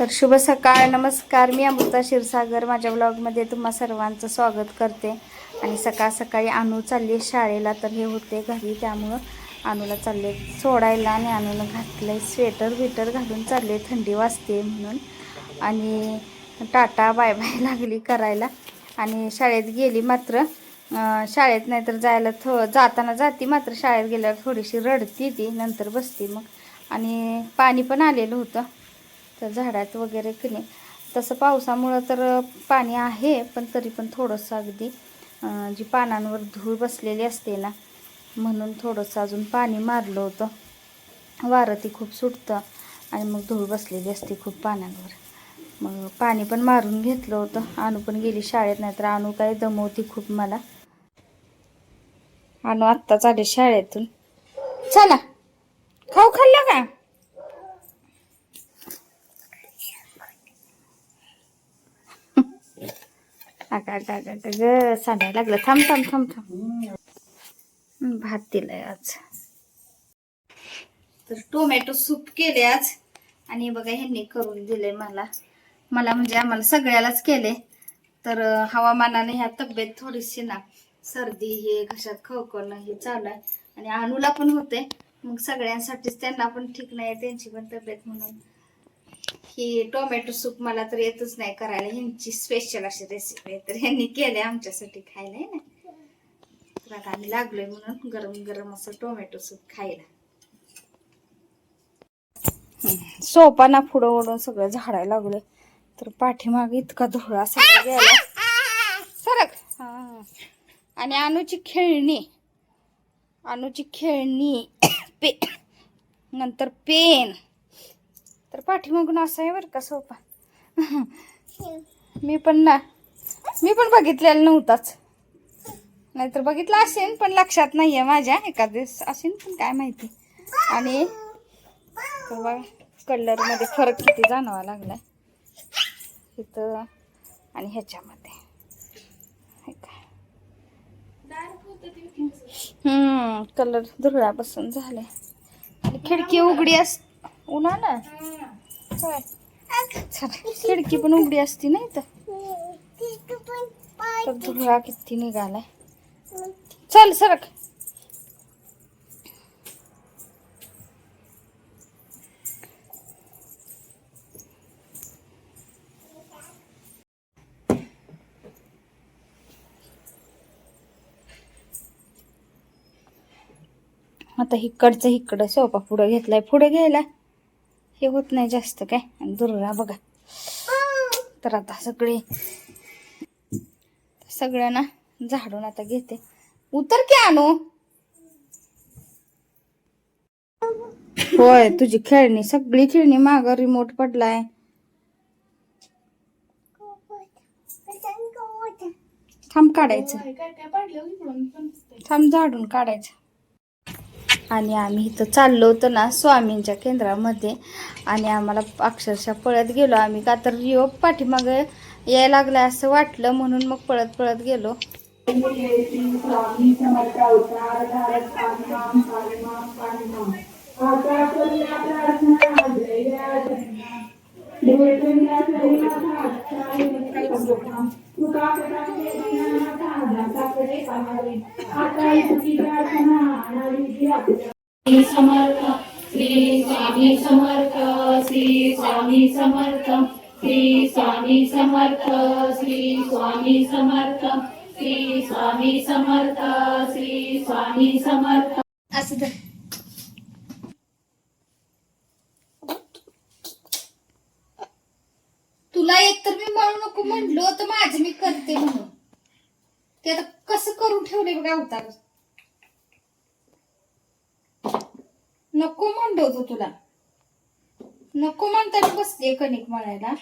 तर शुभ सकाळ. नमस्कार. मी अमृता क्षीरसागर. माझ्या ब्लॉगमध्ये तुम्हा सर्वांचं स्वागत करते. आणि सकाळ सकाळी आणू चालली शाळेला तर हे होते घरी. त्यामुळं आणूला चालले सोडायला आणि आणूनं घातलं स्वेटर बिटर घालून चालले थंडी वाजते म्हणून. आणि टाटा बाय बाय लागली करायला. आणि शाळेत गेली मात्र. शाळेत नाहीतर जायला थो जाताना जाती मात्र. शाळेत गेल्यावर थोडीशी रडती ती. नंतर बसती मग. आणि पाणी पण आलेलं होतं. तर झाडात वगैरे की नाही. तसं पावसामुळं तर पाणी आहे पण तरी पण थोडंसं अगदी जी पानांवर धूळ बसलेली असते ना म्हणून थोडंसं अजून पाणी मारलं होतं. वारं ती खूप सुटतं आणि मग धूळ बसलेली असते खूप पानांवर. मग पाणी पण मारून घेतलं होतं. आणू पण गेली शाळेत नाही तर आणू काय दमवती खूप मला. आणू आत्ताच आले शाळेतून. चला खाऊ खाल्ला का? अगं अगं अगं ग सांडायला लागलं. थांब थांब थांब थांब. भात दिलाय आज. तर टोमॅटो सूप केले आज. आणि बघा ह्यांनी करून दिले मला. मला म्हणजे आम्हाला सगळ्यालाच केले तर हवामानाने ह्या तब्येत थोडीशी ना सर्दी हे घशात खवखवणं हे चालू आहे. आणि अणूला पण होते मग सगळ्यांसाठीच त्यांना पण ठीक नाही त्यांची पण तब्येत म्हणून. ही टोमॅटो सूप मला तर येतच नाही करायला. ह्यांची स्पेशल अशी रेसिपी आहे तर ह्यांनी केले आमच्यासाठी खायला आहे ना? तर आता आम्ही लागलोय म्हणून गरम गरम असं टोमॅटो सूप खायला. सोपाना पुढं ओढून सगळं झाडायला लागलं तर पाठीमागे इतका धुळा सगळं गेला. सरक. आणि अनुची खेळणी. अनुची खेळणी पे नंतर पेन. तर पाठीमागून असं आहे बरं का सोपा. मी पण ना मी पण बघितलेला नव्हताच. नाहीतर बघितलं असेल पण लक्षात नाहीये माझ्या. एखादेस असेल पण काय माहिती. आणि बघा कलरमध्ये फरक किती जाणवा लागलाय. इथं आणि ह्याच्यामध्ये. हे कलर धुरळापासून झाले आणि खिडकी उघडी अस उन्हा ना होय. चला, खिडकी पण उघडी असती ना इथं तर धुरळा किती निघालाय. चल सरक. आता इकडचं इकडं सोपा पुढं घेतलाय. पुढे घ्यायला हे होत नाही जास्त काय? आणि दुर्गा बघा. तर आता सगळे सगळ्यांना झाडून आता घेते. उतर की आणू? होय तुझी खेळणी सगळी खेळणी माग रिमोट पडलाय. थांब काढायचं. थांब झाडून काढायचं. आणि आम्ही इथं चाललो होतो ना स्वामींच्या केंद्रामध्ये. आणि आम्हाला अक्षरशः पळत गेलो. आम्ही का तर यो पाठीमागे यायला लागलं असं वाटलं म्हणून मग पळत पळत गेलो. समर्थ श्री स्वामी समर्थ श्री स्वामी समर्थ श्री स्वामी समर्थ श्री स्वामी समर्थ श्री स्वामी समर्थ. तुला एक तर मी म्हणू नको म्हणलो तर माझी मी करते म्हणून. ते आता कसं करून ठेवले बघा उतार नको म्हणलो होतो तुला. नको म्हणताना बसते कणिक मळायला.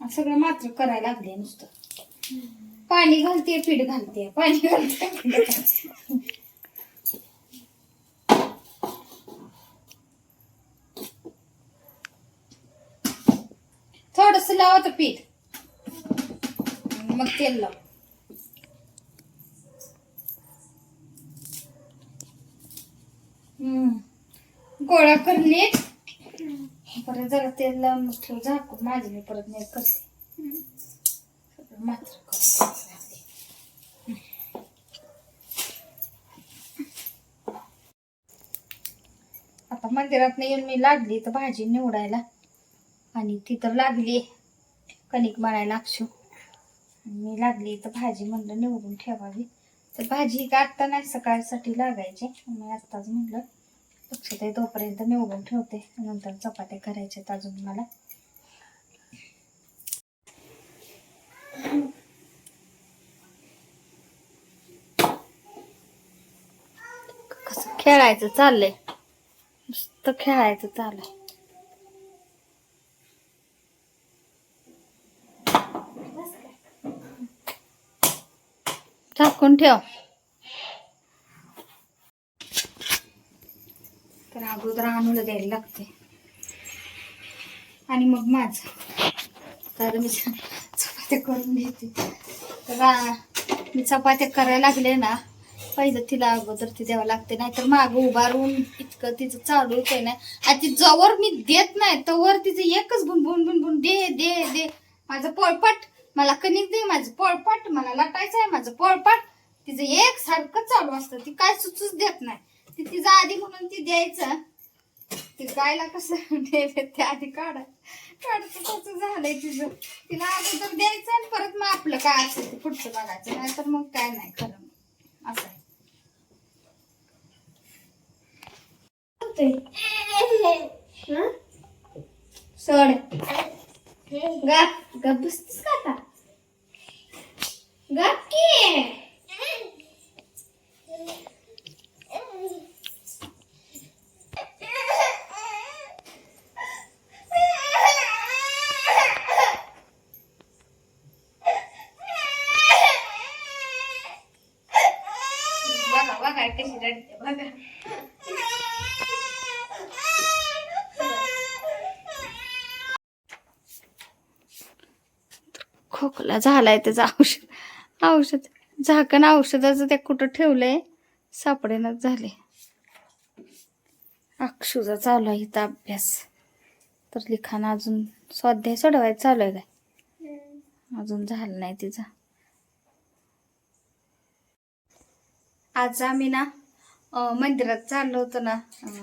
सगळं मात्र करायला लागले नुसतं. पाणी घालते पीठ घालते पाणी घालते थोडस लावत पीठ. मग तेल लाव. हम्म. गोळा करणे परत जरा तेल लावून ठेव. झाकून माझी मी परत नाही करते. मात्र आता मंदिरात येऊन मी लागली तर भाजी निवडायला. आणि ती तर लागली कणिक मळायला अक्षू मी लागली तर भाजी म्हणलं निवडून ठेवावी. तर भाजी का आत्ता नाही सकाळसाठी लागायची. मी आत्ताच म्हणलं लक्षात तोपर्यंत निवडून ठेवते. नंतर चपात्या करायच्यात अजून मला. कसं खेळायचं चाललंय? नुसतं खेळायचं चाललंय. झाकून ठेव. अगोदर आणूला द्यायला लागते. आणि मग माझ. तर मी चपात्या करून घेते. तर मी चपात्या करायला लागले ना पहिलं तिला अगोदर ती द्यावं लागते. नाहीतर मागं उभारून इतकं तिचं चालू होतंय ना. आणि ती जवळ मी देत नाही तवर तिचं एकच बुनबुन बुनबुन दे दे दे. माझं पोळपाट मला कणिक दे माझं पोळपाट मला लाटायचं आहे माझं पोळपाट. तिचं एक सारखं चालू असतं. ती काय सुचूच देत नाही. ती तिचं आधी म्हणून ती द्यायचं. ती गायला कसं ते आधी काढा. काढतं कसं झालंय तिचं तिला अगोदर द्यायचं आणि परत मग आपलं काय असेल ते पुढचं बघायचं. नाहीतर मग काय नाही खरं. असं सोड. गा गप बसतीस का आता? गप की. कशी रडते बघा खोकला झालाय त्याचं औषध. औषध. झाकण औषधाचं ते कुठं ठेवलंय? सापडेनच झाले अक्षूचा चालू आहे इथं अभ्यास. तर लिखाण अजून स्वाध्याय सोडवायचं चालू आहे काय? अजून झालं नाही तिचा. आज आम्ही ना मंदिरात चाललो होतो ना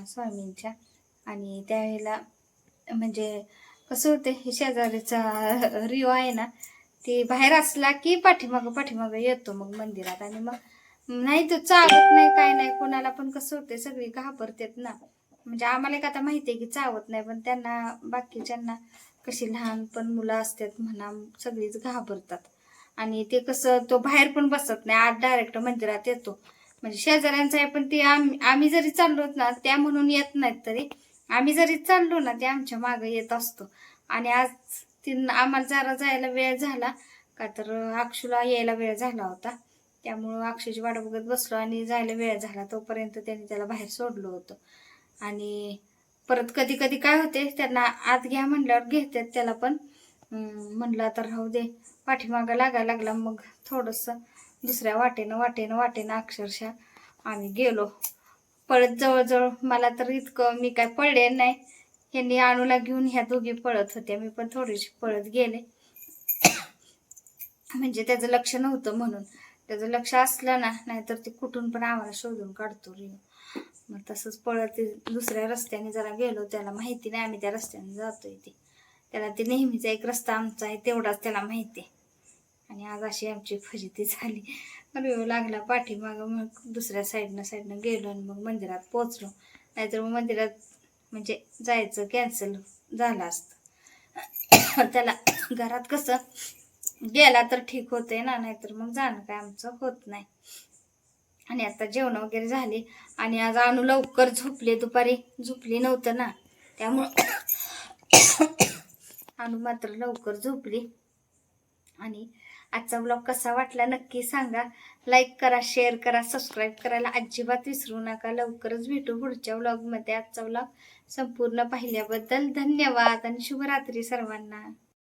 स्वामींच्या. आणि त्यावेळेला म्हणजे कसं होते हे शेजारीचा रिओ आहे ना ते बाहेर असला की पाठीमागं पाठीमागं येतो मग मंदिरात. आणि मग नाही तो चावत नाही काय नाही कोणाला पण कसं होते सगळी घाबरतात ना. म्हणजे आम्हाला एक आता माहिती आहे की चावत नाही पण त्यांना बाकीच्यांना कशी लहान पण मुलं असतात म्हणा सगळीच घाबरतात. आणि ते कसं तो बाहेर पण बसत नाही आज डायरेक्ट मंदिरात येतो. म्हणजे शेजाऱ्यांचं आहे पण ते आम्ही आम्ही जरी चाललोत ना त्या म्हणून येत नाहीत तरी. आम्ही जरी चाललो ना ते आमच्या मागं येत असतो. आणि आज तिनं आम्हाला जरा जायला वेळ झाला का तर अक्षूला यायला वेळ झाला होता. त्यामुळं अक्षूची वाट बघत बसलो आणि जायला वेळ झाला. तोपर्यंत त्यांनी त्याला बाहेर सोडलं होतं. आणि परत कधी कधी काय होते त्यांना आत घ्या म्हणल्यावर घेतात त्याला पण. म्हणलं तर राहू दे. पाठीमागं लागायला लागला मग थोडंसं दुसऱ्या वाटेनं वाटेनं वाटेनं अक्षरशः आम्ही गेलो. पळत जवळजवळ मला तर इतकं मी काय पडले नाही. ह्यांनी आणूला घेऊन ह्या दोघी पळत होत्या. मी पण थोडीशी पळत गेले. म्हणजे त्याचं लक्ष नव्हतं म्हणून. त्याचं लक्ष असलं ना नाहीतर ते कुठून पण आम्हाला शोधून काढतो रे. मग तसंच पळत दुसऱ्या रस्त्याने जरा गेलो. त्याला माहिती नाही आम्ही त्या रस्त्याने जातोय ते. त्याला ते नेहमीचा एक रस्ता आमचा आहे तेवढाच त्याला माहिती आहे. आणि आज अशी आमची फजिती झाली. रिओ लागला पाठीमागं मग दुसऱ्या साईडनं साईडनं गेलो आणि मग मंदिरात पोचलो नाहीतर मग मंदिरात म्हणजे जायचं कॅन्सल झालं असतं. त्याला घरात कसं गेला तर ठीक होते ना नाहीतर मग जाणं काय आमचं होत नाही. आणि आता जेवण वगैरे झाली आणि आज अनु लवकर झोपले. दुपारी झोपली नव्हतं ना त्यामुळं अनु मात्र लवकर झोपली. आणि आजचा ब्लॉग कसा वाटला नक्की सांगा. लाईक करा शेअर करा सबस्क्राईब करायला अजिबात विसरू नका. लवकरच भेटू पुढच्या ब्लॉगमध्ये आजचा ब्लॉग संपूर्ण पाहिल्याबद्दल धन्यवाद आणि शुभरात्री सर्वांना.